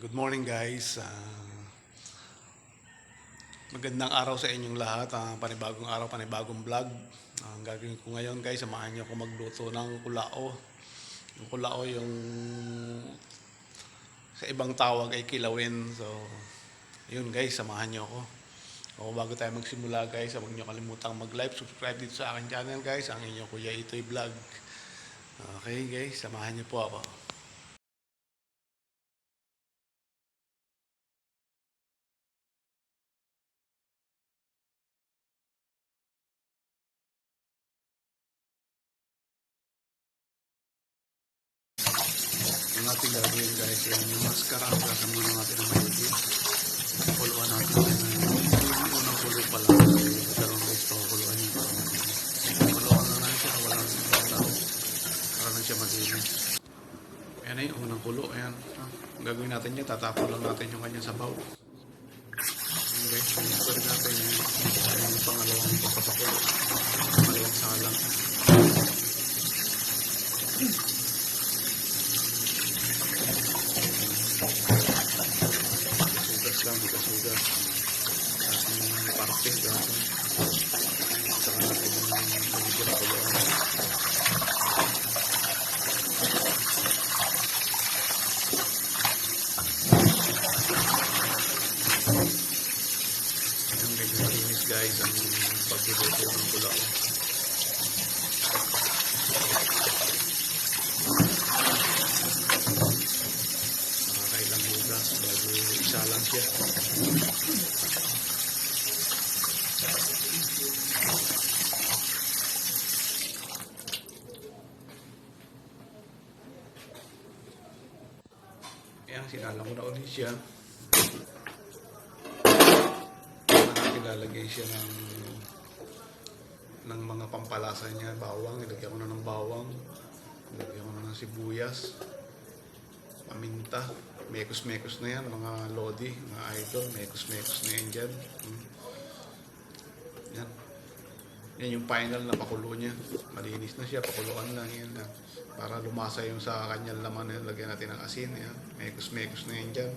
Good morning guys. Ah, magandang araw sa inyong lahat. Ah, panibagong araw, panibagong vlog. Ah, ang gagawin ko ngayon guys, samahan niyo ako magluto ng kulao. Yung kulao yung sa ibang tawag ay kilawin. So, yun guys, samahan niyo ako. O bago tayo magsimula guys, huwag niyo kalimutang mag-like, subscribe dito sa aking channel guys, ang inyong Kuya Itoy Vlog. Okay guys, samahan niyo po ako. Ang ating gagawin guys, yan yung mascara. Gasan muna natin ang maigi. Puluan natin. Yung unang pulo pa lang. Pero guys, pakukuluan maigi. Puluan na lang siya. Walang tao. Para lang siya malinis. Ayan na yung unang kulo. Ang gagawin natin yan, tatapon lang natin yung kanyang sabaw. Guys, yung pwede natin yung, yung pangalawang pagpapakulo. Pangalawang salang. Sugas lang, sugas. Parte, gaso. Saka natin yung pagiging kuloan. Yung medyo malinis guys ang pagluluto ng kulao. Nakakailang. Sinala ko na ulit siya. Saka ilalagay siya ng ng mga pampalasa niya, bawang, ilagyan ko na ng bawang, ilagyan ko na ng sibuyas, paminta, mekos-mekos na yan, mga lodi, mga idol, mekos-mekos na yan dyan. Mm. Yan. Yung final na pakulo niya. Malinis na siya, pakuluan lang yan. lang. Para lumasa yung sa kanyang laman, yan. lagyan natin ng asin. Yan. Mekos-mekos na yan dyan.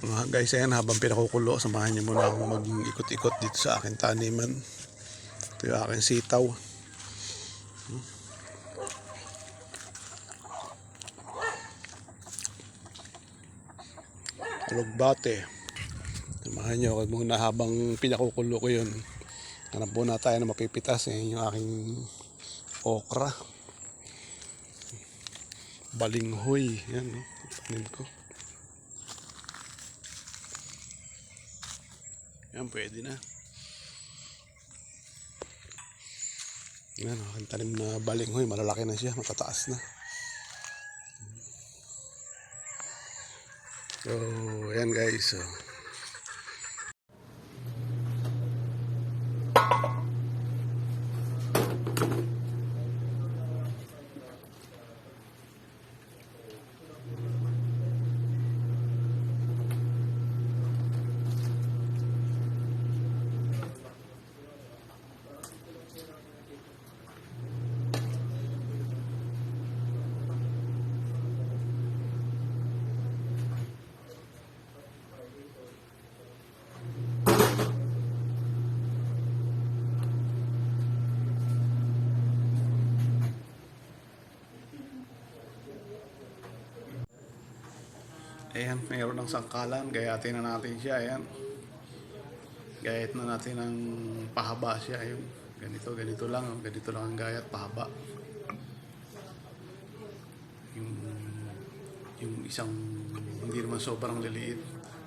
Mga guys, ayan, habang pinakukulo, samahan niyo muna ako mag-ikot-ikot dito sa aking taniman. Ito yung aking sitaw. Alugbate. Samahan niyo ako muna habang pinakukulo ko yun. Hanap po na tayo na mapipitas. Yan yung aking okra. Balinghoy. Yan, no? Ko. Yan, pwede na. Yan, aking tanim na balinghoy. Malalaki na siya, matataas na. So, yan guys. So. Ayan, mayroon ng sangkalan. Gayatin na natin siya. Ayan. Gayat na natin ng pahaba siya. Ayun. Ganito, ganito lang. Ganito lang ang gayat, pahaba. Yung, yung isang hindi naman sobrang liliit.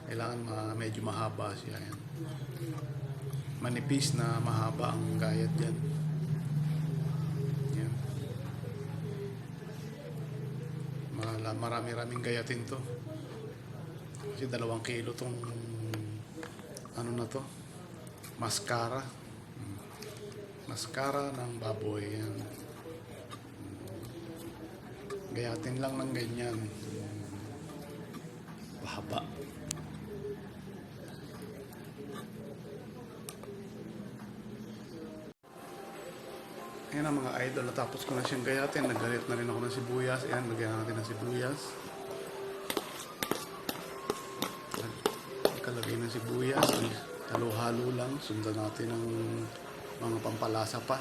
Kailangan ma, medyo mahaba siya. Ayan. Manipis na mahaba ang gayat dyan. Ayan. Marami-raming gayatin to. Kasi dalawang kilo tong ano na to? Mascara. Mascara ng baboy. Yan. Gayatin lang ng ganyan. Pahaba. Ayan ang mga idol, natapos ko na siyang gayatin. Nagalit na rin ako ng sibuyas. Ayan, lagyan natin ng sibuyas. Kalagay ng sibuyas. Halo-halo lang. Sundan natin ng mga pampalasa pa.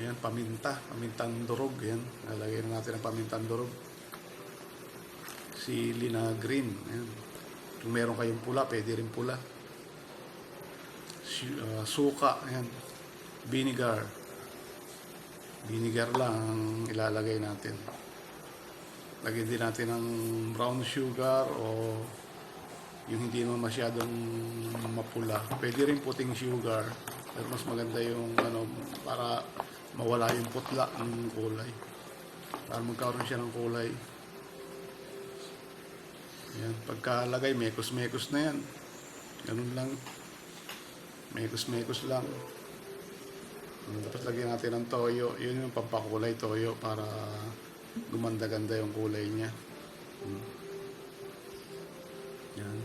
Ayan, paminta. Pamintang durog. Ayan, nalagay na natin ang pamintang durog. Sili na green. Ayan. Kung meron kayong pula, pwede rin pula. Ah, suka. Ayan. Vinegar. Vinegar lang ang ilalagay natin. Lagyan din natin ng brown sugar o yung hindi naman masyadong mapula. Pwede rin puting sugar. Pero mas maganda yung ano, para mawala yung putla ng kulay. Para magkaroon siya ng kulay. Yan, pagkalagay, mekos-mekos na yan. Ganun lang. Mekos-mekos lang. Tapos lagyan natin ng toyo. Yun yung pampakulay toyo para gumanda-ganda yung kulay niya. Mm. Yan.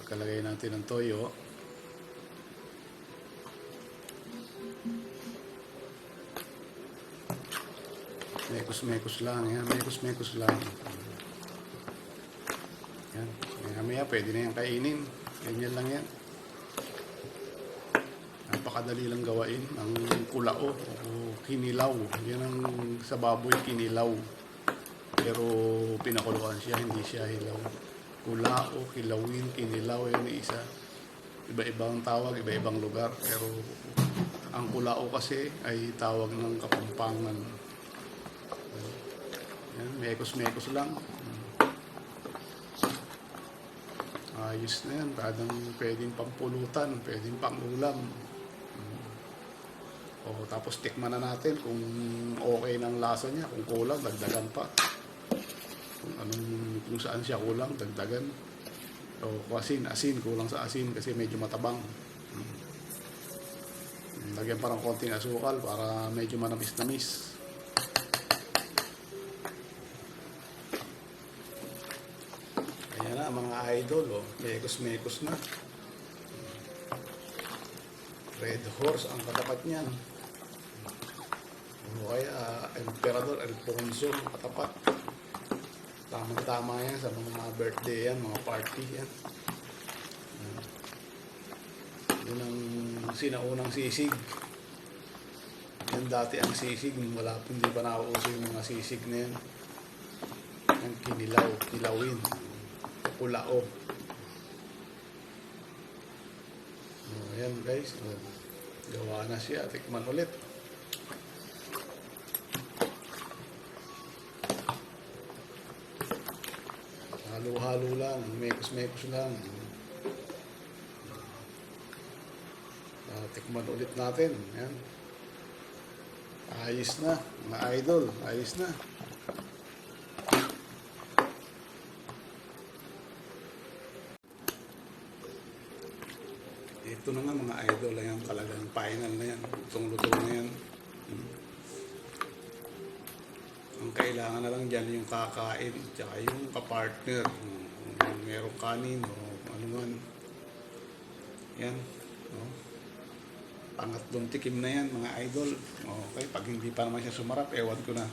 Pagkalagay natin ng toyo, mekos-mekos lang. Yan, mekos-mekos lang. Yan. Maya maya, pwede na yan kainin. Ganyan lang yan. Napakadali lang gawain. Ang kulao o kinilaw. Yan ang sa baboy kinilaw. Pero pinakuluan siya, hindi siya hilaw. Kulao, kilawin, kinilaw, yun isa. Iba-ibang tawag, iba-ibang lugar. Pero ang kulao kasi ay tawag ng kapampangan. Yan, mekos-mekos lang. Ayos na yan. Parang pwedeng pampulutan, pwedeng pangulam. Tapos tikman na natin kung okay ng lasa niya. Kung kulang, dagdagan pa. Kung, anong, kung saan siya kulang, dagdagan. O kung asin, asin, kulang sa asin kasi medyo matabang. Mm. Lagyan pa ng konting asukal para medyo manamis-namis. Ayan na, mga idol, oh. Mekos-mekos na. Red horse ang katapat niyan. O kaya, Emperador Alfonso katapat. Tamang-tama yan sa mga birthday yan, mga party yan. Ayan. Yun ang sinaunang sisig. Yan dati ang sisig, wala hindi pa nauuso yung mga sisig na yan. Ang kinilaw, kilawin pulao. Oh, ayan guys. Oh, gawa na siya. Tikman ulit. Halo-halo lang. Mekos-mekos lang. Ah, tikman ulit natin. Ayan. Ayos na. Mga idol. Ayos na. Ito na nga mga idol, ayan talagang final na yan. Itong luto na yan. Hmm. Ang kailangan na lang dyan yung kakain, tsaka yung kapartner. Kung merong kanin o ano man. Yan. No? Pangatlong tikim na yan mga idol. Okay, pag hindi pa naman siya sumarap, ewan ko na.